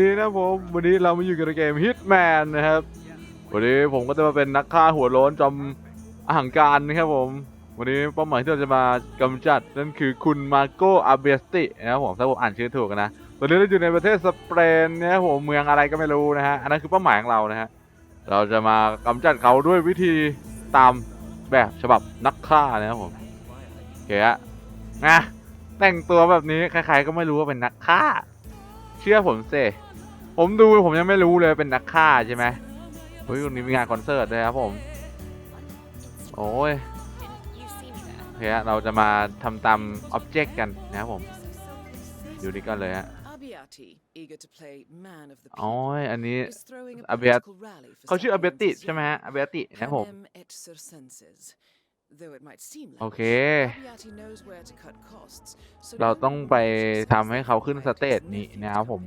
ดีนะผม วันนี้เรามาอยู่กับเกม Hitman นะครับ วันนี้ผมก็จะมาเป็นนักฆ่าหัวโล้นจอมอาหังการนะครับผม วันนี้เป้าหมายที่เราจะมากำจัดนั่นคือคุณมาโกอาเบสตินะครับผมถ้าผมอ่านชื่อถูกนะ ตอนนี้เราอยู่ในประเทศสเปนนะครับผมเมืองอะไรก็ไม่รู้นะฮะ อันนั้นคือเป้าหมายของเรานะฮะ เราจะมากำจัดเขาด้วยวิธีตามแบบฉบับนักฆ่านะครับผมโอเคฮะนะแต่งตัวแบบนี้ใครๆก็ไม่รู้ว่าเป็นนักฆ่า เชื่อผมสิ ผมดูผมยังไม่รู้เลยเป็นนักฆ่าใช่ไหมเฮ้ยวันนี้มีงานคอนเสิร์ตด้วยครับผม โอ้ย You see me there. โอเคฮะเราจะมาทำตามอ็อบเจกต์กันนะครับผม อยู่ดีกันเลยฮะ Abbiati, eager to play man of the โอ้ย people, อันนี้ is throwing a Abbiat- political rally for เขาชื่ออเบติ settlements ใช่ไหมฮะอเบตินะครับผม panem et circenses. Though it might seem โอ like เค Abbiati knows where to cut costs, so เรา no ต้อง one ไป will ทำให้เขาขึ้นสเตจนี้นะครับผม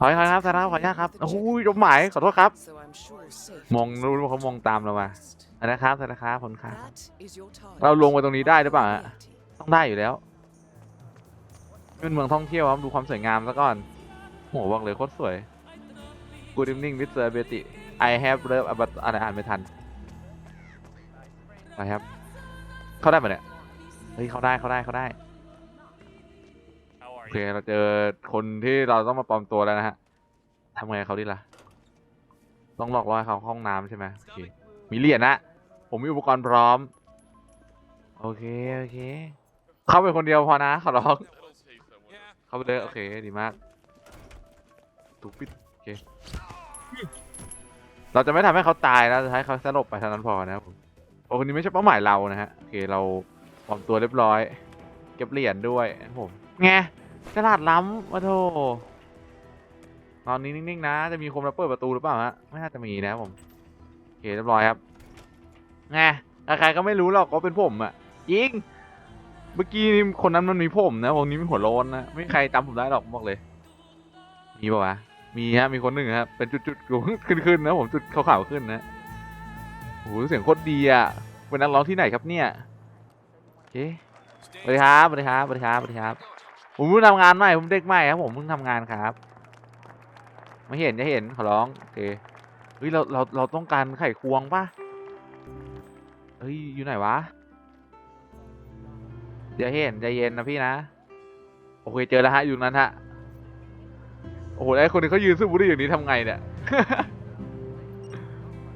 to set up the stage. ขอให้ครับสาระขออนุญาตครับโอ้โหจดหมายขอโทษครับ มองรู้ว่าเขามองตามเรามาสาระครับสาระครับขอบคุณครับเราลงไปตรงนี้ได้หรือเปล่าฮะต้องได้อยู่แล้วเป็นเมืองท่องเที่ยวครับดูความสวยงามซะก่อนโหบอกเลยโคตรสวย Good evening Mr. Betty I have love อะไรอ่านไม่ทันไปครับ เข้าได้ปะเนี่ย เฮ้ย เข้าได้ เข้าได้ เข้าได้ เคเราเจอคนที่เราต้องมาปลอมตัวแล้วนะฮะทำไงเขาดีล่ะ ต้องหลอกล่อให้เขาเข้าห้องน้ำใช่ไหมโอเคมีเหรียญนะ ผมมีอุปกรณ์พร้อม โอเค โอเค เข้าไปคนเดียวพอนะขอร้อง เข้าไปเลยโอเค ดีมากถูกปิดโอเค เราจะไม่ทำให้เขาตายนะจะให้เขาสลบไปเท่านั้นพอนะครับผมโอ้คนนี้ไม่ใช่เป้าหมายเรานะฮะ โอเค เราปลอมตัวเรียบร้อย เก็บเหรียญด้วยผมไง ฉลาดล้ำวะโธตอนนี้นิ่งๆนะ จะมีคนมาเปิดประตูหรือเปล่าฮะ ไม่น่าจะมีนะผมโอเคเรียบร้อยครับไงใครก็ไม่รู้หรอกว่าเป็นผมอะยิงเมื่อกี้นี่คนนั้นมันมีผมนะวงนี้มีหัวโลนนะไม่มีใครจำผมได้หรอกบอกเลย มีป่าวะมีฮะมีคนหนึ่งครับเป็นจุดๆขึ้นขึ้นๆนะผมจุดขาวๆขึ้นนะโอ้โหเสียงโคตรดีอะเป็นนักร้องที่ไหนครับเนี่ยโอเคสวัสดีครับสวัสดีครับสวัสดีครับสวัสดีครับ ผมเพิ่งทำงานใหม่ผมเด็กใหม่ครับผมเพิ่งทำงานครับไม่เห็นจะเห็นขอร้องโอเคเฮ้ยเราเราเราต้องการไข่ควงป่ะเฮ้ยอยู่ไหนวะเดี๋ยวเห็นใจเย็นนะพี่นะโอเคเจอแล้วฮะอยู่นั้นฮะโอ้โหไอ้คนนี้เขายืนสูบบุหรี่อย่างนี้ทำไงเนี่ย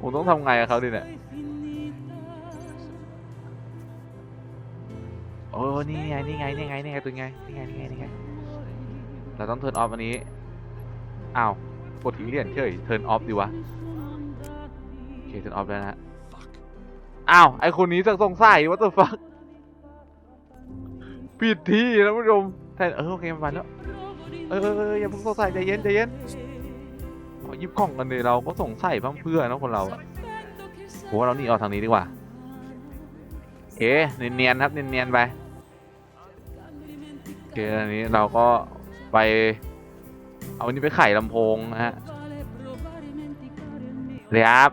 ผมต้องทำไงกับเขาดิเนี่ย โอ้นี่ไงนี่ไงนี่ไงนี่ไงตัวไงนี่ไงนี่ไงนี่ไงเราต้องเทิร์นออฟอันนี้อ้าวกดทิ้งเหรียญเฉยเทิร์นออฟดีวะโอเคเทิร์นออฟแล้วนะอ้าวไอคนนี้จะสงสัยว่าตัวฟักผิดที่นะผู้ชมแทนเออโอเคมันแล้วเอออย่าเพิ่งสงสัยใจเย็นใจเย็นเอหยิบกล่องกันเลยเราก็สงสัยเพิ่มเพื่อนนะคนเราอะโหเราหนี่ออกทางนี้ดีกว่าเอ๊ะเนียนๆครับเนียนๆไป เคอันนี้เราก็ไป เอาอันนี้ไปไข่ลำโพงนะฮะเรียบ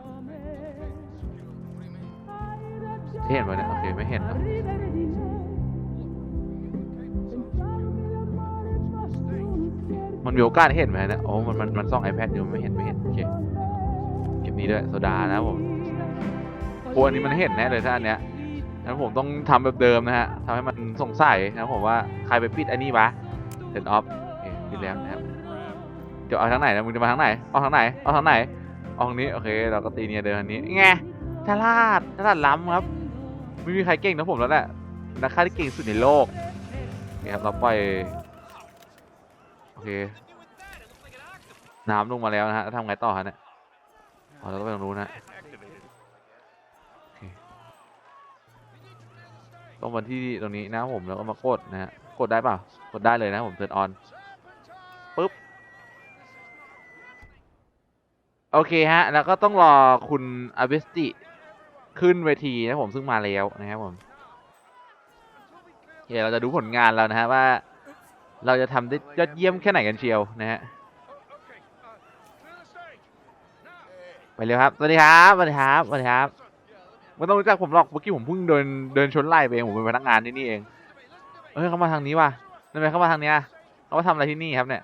เห็นปะเนี่ยโอเคไม่เห็นครับมันมีโอกาสเห็นไหมนะโอ้มันมันมันส่อง iPad อยู่ไม่เห็นไม่เห็นโอเคเก็บนี้ด้วยโซดานะผมโอ้อันนี้มันเห็นแน่เลยถ้าอันเนี้ย งั้นผมต้องทำแบบเดิมนะฮะทำให้มันสงสัยนะผมว่าใครไปปิดอันนี้วะเซนออฟปิดแล้วนะครับเดี๋ยวเอาทางไหนนะมึงจะมาทางไหนเอาทางไหนเอาทางไหนเอาทางนี้โอเค เราก็ตีเนียเดินทางนี้ไงฉลาดฉลาดล้ำครับไม่มีใครเก่งนะผมแล้วแหละนักฆ่าที่เก่งสุดในโลกโอเครับเราปล่อยโอเคน้ำลงมาแล้วนะฮะทำไงต่อฮะเนี่ยเราต้องไปตรงนู้นนะโอเค ต้องมาที่ตรงนี้นะผมแล้วก็มากดนะฮะกดได้เปล่ากดได้เลยนะผมเทิร์นออนปึ๊บโอเคฮะ แล้วก็ต้องรอคุณอาเบสติขึ้นเวทีนะผมซึ่งมาแล้วนะครับผมโอเคเราจะดูผลงานเรานะฮะว่า เราจะทำได้ยอดเยี่ยมแค่ไหนกันเชียวนะฮะไปเร็วครับสวัสดีครับสวัสดีครับสวัสดีครับ ไม่ต้องรู้จักผมหรอกเมื่อกี้ผมเพิ่งเดินเดินชนไล่ไปเองผมเป็นพนักงานที่นี่เองเฮ้ยเขามาทางนี้ว่ะทำไมเขามาทางเนี้ยเขามาทำอะไรที่นี่ครับเนี่ย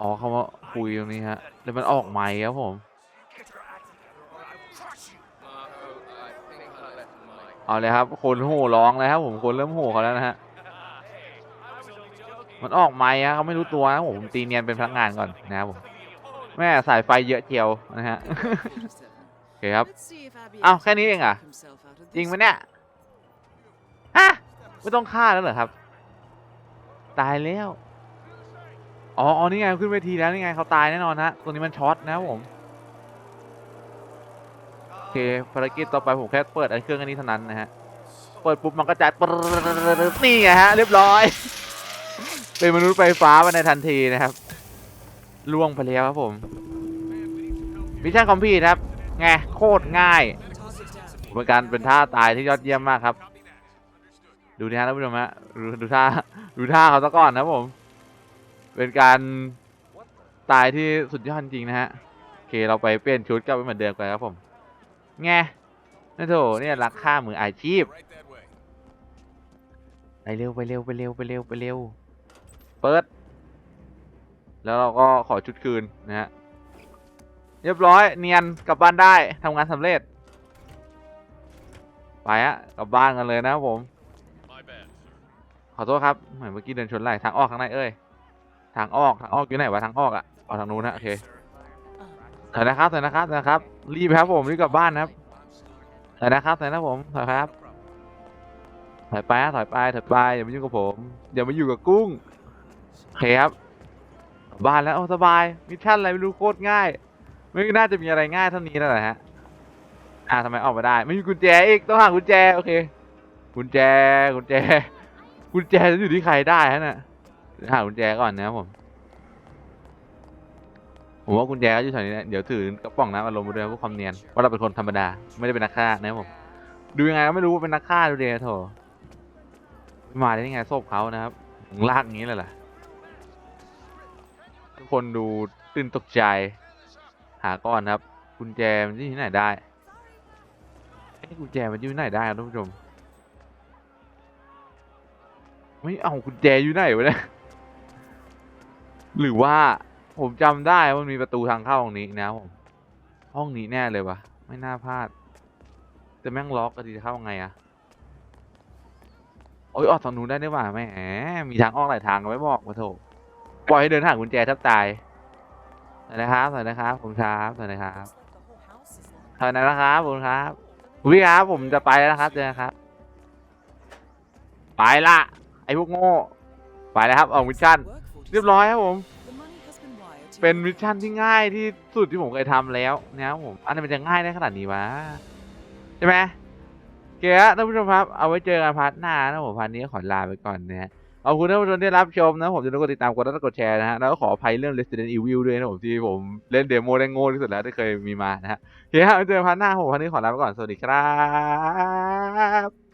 อ๋อเขามาคุยตรงนี้ฮะเดี๋ยวมันออกไม้ครับผม เอาเลยครับคนโห่ร้องเลยครับผมคนเริ่มโห่เขาแล้วนะฮะมันออกไมค์ฮะเขาไม่รู้ตัวนะผมตีเนียนเป็นพนักงานก่อนนะครับผมแม่สายไฟเยอะเจียวนะฮะโอเคครับ Let's see if Abiel อ้าแค่นี้เองอะจริงไหมเนี่ยฮะไม่ต้องฆ่าแล้วเหรอครับ ตายแล้วอ๋ออ๋อนี่ไงขึ้นเวทีแล้วนี่ไงเขาตายแน่นอนฮะตัวนี้มันช็อตนะครับผม เคภารกิจต่อไปผมแค่เปิดไอ้เครื่องอันนี้เท่านั้นนะฮะ เปิดปุ๊บมันก็จะปรึ๊ดนี่ไงฮะเรียบร้อย เป็นมนุษย์ไฟฟ้ามาในทันทีนะครับล่วงไปแล้วครับผมมิชชั่นคอมพีทครับไงโคตรง่ายเป็นการเป็นท่าตายที่ยอดเยี่ยมมากครับ ดูนี่ฮะท่านผู้ชมฮะดูดูท่าดูท่าเขาซะก่อนนะครับผม เป็นการตายที่สุดยอดจริงนะฮะโอเคเราไปเปลี่ยนชุดกลับไปเหมือนเดิมกันครับผม ไงนี่โถเนี่ยรักค่ามืออาชีพ ไปเร็วไปเร็วไปเร็วไปเร็วไปเร็ว เปิด แล้วเราก็ขอชุดคืนนะฮะ เรียบร้อยเนียนกลับบ้านได้ทำงานสำเร็จ ไปอะกลับบ้านกันเลยนะครับผม ขอโทษครับ เหมือนเมื่อกี้เดินชนไหลทางออกข้างในเอ้ย ทางออกทางออกอยู่ไหนวะทางออกอะออกทางนู้นนะโอเค ถอยนะครับถอยนะครับถอยนะครับ รีบครับผมรีบกลับบ้านนะครับถอยนะครับถอยนะผมถอยครับถอยไปฮะถอยไปถอยไปอย่ามายุ่งกับผมอย่ามาอยู่กับกุ้งโอเคครับบ้านแล้วโอ้สบายมิชชั่นอะไรไม่รู้โคตรง่าย ไม่น่าจะมีอะไรง่ายเท่านี้แล้วแหละฮะอ่าทำไมออกมาได้ไม่มีกุญแจอีกต้องหากุญแจโอเคกุญแจกุญแจกุญแจจะอยู่ที่ใครได้ฮะน่ะเดี๋ยหากุญแจก่อนนะครับผม ผมว่ากุญแจก็อยู่แถวนี้นะเดี๋ยวถือกระป๋องน้ำอารมณ์มาด้วยเพื่อความเนียนว่าเราเป็นคนธรรมดาไม่ได้เป็นนักฆ่านะครับผมดูยังไงก็ไม่รู้ว่าเป็นนักฆ่าดูเดียโถมาได้ยังไงศพเขานะครับลากอย่างนี้เลยล่ะทุกคนดูตื่นตกใจ หาก่อนครับกุญแจมันอยู่ที่ไหนได้เอ้กุญแจมันอยู่ที่ไหนได้ครับท่านผู้ชมไม่เอากุญแจอยู่ไหนวะเนี่ยหรือว่า ผมจำได้ว่ามันมีประตูทางเข้าห้องนี้นะผมห้องนี้แน่เลยวะไม่น่าพลาดแต่แม่งล็อกก็ดีจะเข้าไงอะโอ้ยออกทางนู้นได้ด้วยว่ะแหมมีทางออกหลายทางก็ไม่บอกมาโถปล่อยให้เดินหากุญแจแทบตายสวัสดีครับสวัสดีครับผมครับสวัสดีครับสวัสดีนะครับผมครับคุณพี่ครับผมจะไปแล้วนะครับเจอกันครับ ไปละไอ้พวกโง่ไปแล้วครับออกมิชชั่นเรียบร้อยครับผม เป็นมิชชั่นที่ง่ายที่สุดที่ผมเคยทำแล้วนะครับผมอันนี้มันจะง่ายได้ขนาดนี้วะใช่ไหมโอเคฮะท่านผู้ชมครับเอาไว้เจอกันพาร์ทหน้านะผมพาร์ทนี้ขอลาไปก่อนนะฮะขอบคุณท่านผู้ชมที่รับชมนะผมจะต้องกดติดตามกดไลค์กดแชร์นะฮะแล้วก็ขออภัยเรื่อง Resident Evil ด้วยนะผมที่ผมเล่นเดโมได้โง่ที่สุดแล้วที่เคยมีมานะฮะเคฮะไว้เจอกันพาร์ทหน้าผมพาร์ทนี้ขอลาไปก่อนสวัสดีครับ